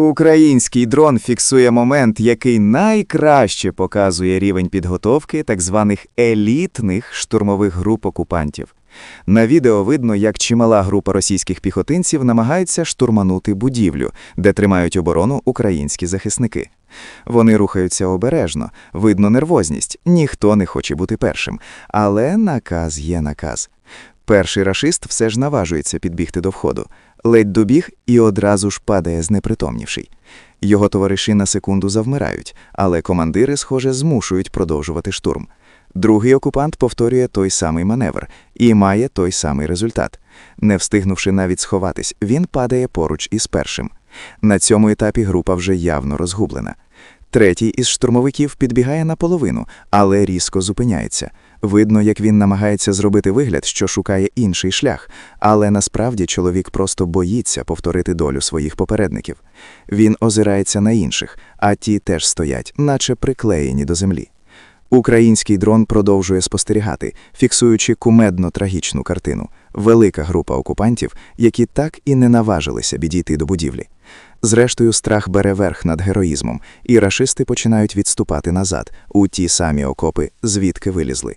Український дрон фіксує момент, який найкраще показує рівень підготовки так званих елітних штурмових груп окупантів. На відео видно, як чимала група російських піхотинців намагається штурманути будівлю, де тримають оборону українські захисники. Вони рухаються обережно, видно нервозність, ніхто не хоче бути першим. Але наказ є наказ. Перший рашист все ж наважується підбігти до входу. Ледь добіг і одразу ж падає знепритомнівший. Його товариші на секунду завмирають, але командири, схоже, змушують продовжувати штурм. Другий окупант повторює той самий маневр і має той самий результат. Не встигнувши навіть сховатись, він падає поруч із першим. На цьому етапі група вже явно розгублена. Третій із штурмовиків підбігає наполовину, але різко зупиняється. Видно, як він намагається зробити вигляд, що шукає інший шлях, але насправді чоловік просто боїться повторити долю своїх попередників. Він озирається на інших, а ті теж стоять, наче приклеєні до землі. Український дрон продовжує спостерігати, фіксуючи кумедно трагічну картину. Велика група окупантів, які так і не наважилися підійти до будівлі. Зрештою, страх бере верх над героїзмом, і рашисти починають відступати назад у ті самі окопи, звідки вилізли.